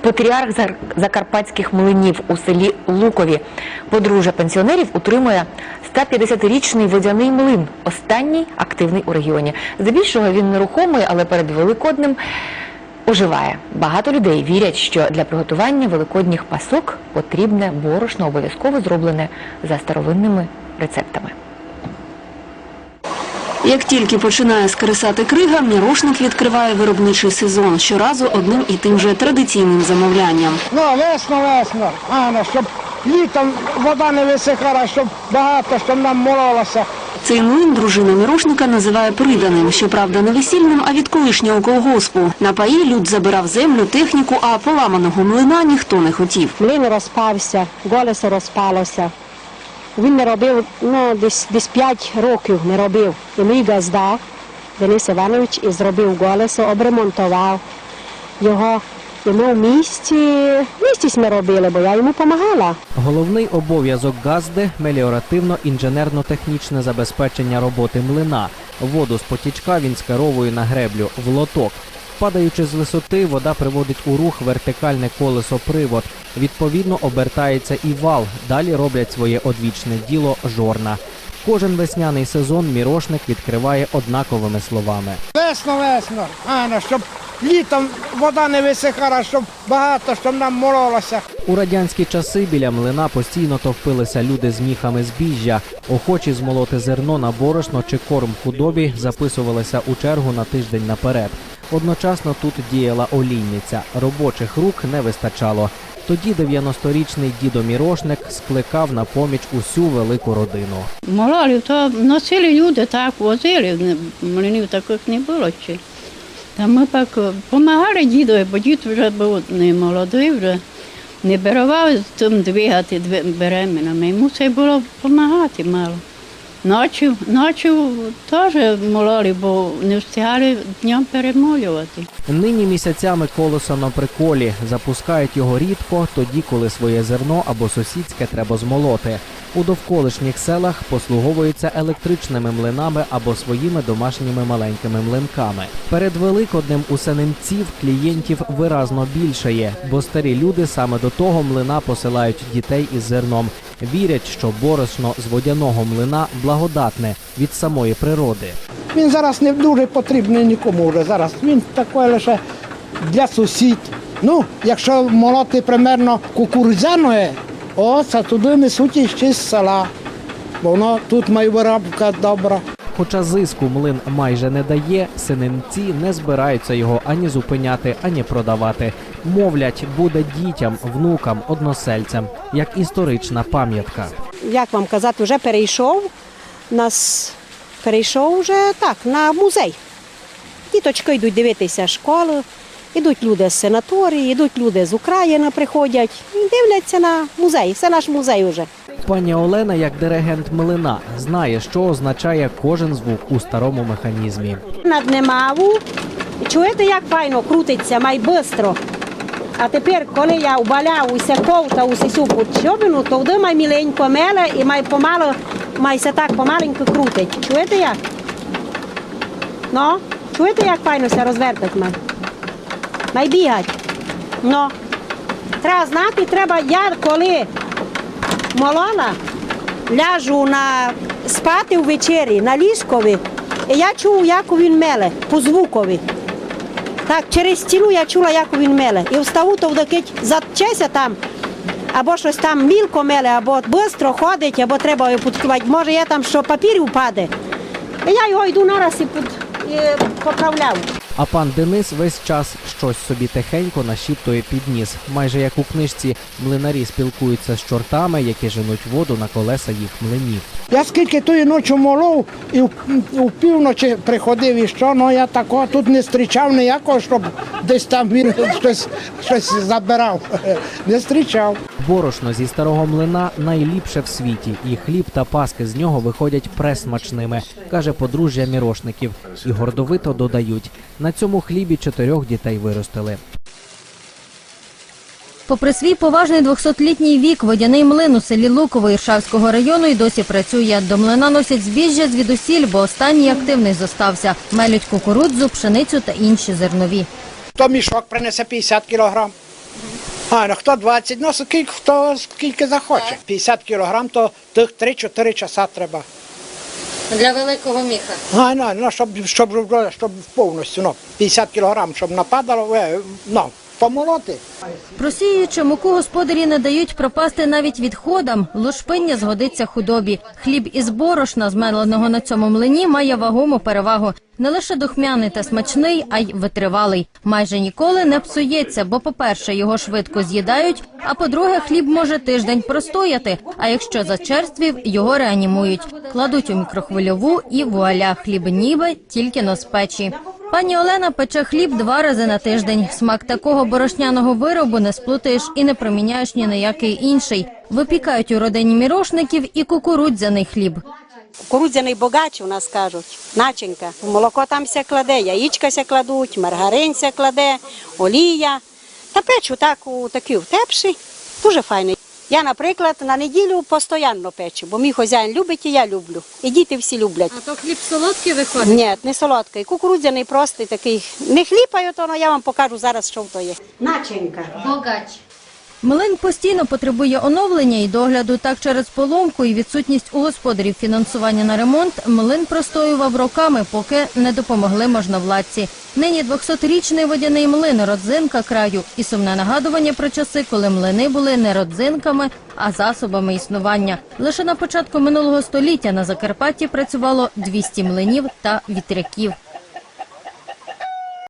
Патріарх закарпатських млинів у селі Лукові. Подружжя пенсіонерів утримує 150-річний водяний млин, останній активний у регіоні. Здебільшого він нерухомий, але перед Великоднем оживає. Багато людей вірять, що для приготування великодніх пасок потрібне борошно, обов'язково зроблене за старовинними рецептами. Як тільки починає скресати крига, мірошник відкриває виробничий сезон щоразу одним і тим же традиційним замовлянням. Ну, весно, весно, Ана, щоб літом вода не висихала, щоб багато, щоб нам мололося. Цей млин дружина мірошника називає приданим, щоправда, не весільним, а від колишнього колгоспу. На паї люд забирав землю, техніку, а поламаного млина ніхто не хотів. Млин розпався, колесо розпалося. Він не робив, ну, десь, десь 5 років не робив. І мій газда, Денис Іванович, і зробив колесо, обремонтував його. І ми в місті, в місті ми робили, бо я йому допомагала. Головний обов'язок газди меліоративно-інженерно-технічне забезпечення роботи млина. Воду з потічка він скеровує на греблю в лоток. Падаючи з висоти, вода приводить у рух вертикальне колесо привод. Відповідно, обертається і вал. Далі роблять своє одвічне діло жорна. Кожен весняний сезон мірошник відкриває однаковими словами. Весно, весно, Ана, щоб літом вода не висихала, щоб багато, щоб нам мололося. У радянські часи біля млина постійно товпилися люди з міхами збіжжя. Охочі змолоти зерно на борошно чи корм худобі записувалися у чергу на тиждень наперед. Одночасно тут діяла олійниця. Робочих рук не вистачало. Тоді 90-річний дідо Мірошник скликав на поміч усю велику родину. Мололів, то носили люди, так возили, млинів таких не було ще. Та ми пак допомагали дідові, бо дід вже був не молодий, вже не берував з тим двигати беременами. Йому це було допомагати мало. Ночі, ночі теж мололи, бо не встигали днем перемолювати. Нині місяцями колесо на приколі. Запускають його рідко, тоді, коли своє зерно або сусідське треба змолоти. У довколишніх селах послуговуються електричними млинами або своїми домашніми маленькими млинками. Перед Великоднем у сенемців клієнтів виразно більшає, бо старі люди саме до того млина посилають дітей із зерном. Вірять, що борошно з водяного млина благодатне від самої природи. Він зараз не дуже потрібний нікому вже зараз. Він такий лише для сусід. Ну, якщо молоти примерно кукурудзяне, о, це туди несуть іще з села. Бо воно тут має виробка добра. Хоча зиску млин майже не дає, синемці не збираються його ані зупиняти, ані продавати. Мовлять, буде дітям, внукам, односельцям, як історична пам'ятка. Як вам казати, вже перейшов, нас перейшов вже так, на музей. Діточки йдуть дивитися школи, йдуть люди з санаторії, йдуть люди з України приходять і дивляться на музей. Це наш музей вже. Пані Олена, як диригент млина, знає, що означає кожен звук у старому механізмі. Над немаву. Чуєте, як файно крутиться, май бистро. А тепер, коли я вбаляв усе ковта, усе сю подчобину, то вди май міленько меле і май помало, май се так помаленько крутить. Чуєте як? Ну, чуєте, як файно се розвертать май? Май бігать. Ну, треба знати, треба я коли молола, ляжу на спати ввечері на ліжкові, і я чув, як він меле, по звукові. Так, через стіну я чула, як він меле. І вставу, то вдакить затчеся там, або щось там мілко меле, або швидко ходить, або треба його підкривати. Може, я там що папір упаде. І я його йду нараз і, під, і поправляю. А пан Денис весь час щось собі тихенько нашіптує під ніс. Майже як у книжці млинарі спілкуються з чортами, які женуть воду на колеса їх млинів. Я скільки тої ночі молов і в півночі приходив і що, ну я такого тут не зустрічав ніякого, щоб десь там він щось, щось забирав. Не зустрічав. Борошно зі старого млина найліпше в світі, і хліб та паски з нього виходять пресмачними, каже подружжя мірошників, і гордовито додають. На цьому хлібі чотирьох дітей виростили. Попри свій поважний 200-літній вік, водяний млин у селі Луково Іршавського району й досі працює. До млина носять збіжжя звідусіль, бо останній активний зостався. Мелють кукурудзу, пшеницю та інші зернові. То мішок принесе 50 кілограм. А, ну хто 20, ну скільки, хто скільки захоче. 50 кілограм, то тих 3-4 часа треба. Для великого міха. А, ну, ну, щоб, щоб, щоб, повністю, ну, 50 кілограм, щоб нападало, е, ну, помолоти. Просіюючи муку господарі не дають пропасти навіть відходам. Лушпиння згодиться худобі. Хліб із борошна, змеленого на цьому млині, має вагому перевагу. Не лише духмяний та смачний, а й витривалий. Майже ніколи не псується, бо, по-перше, його швидко з'їдають, а по-друге, хліб може тиждень простояти. А якщо зачерствів, його реанімують. Кладуть у мікрохвильову і вуаля хліб ніби тільки на з печі. Пані Олена пече хліб два рази на тиждень. Смак такого борошняного виробу не сплутаєш і не проміняєш ні на який інший. Випікають у родині мірошників і кукурудзяний хліб. Кукурудзяний богач у нас кажуть, начинка. Молоко там ся кладе, яєчка ся кладуть, маргарин ся кладе, олія. Та печу так у такі в дуже файний. Я, наприклад, на неділю постійно печу, бо мій хазяїн любить і я люблю. І діти всі люблять. А то хліб солодкий виходить? Ні, не солодкий, кукурудзяний простий такий. Не хліпаю, то але я вам покажу зараз, що то є. Начинка. Богач. Млин постійно потребує оновлення і догляду. Так через поломку і відсутність у господарів фінансування на ремонт млин простоював роками, поки не допомогли можновладці. Нині 200-річний водяний млин – родзинка краю і сумне нагадування про часи, коли млини були не родзинками, а засобами існування. Лише на початку минулого століття на Закарпатті працювало 200 млинів та вітряків.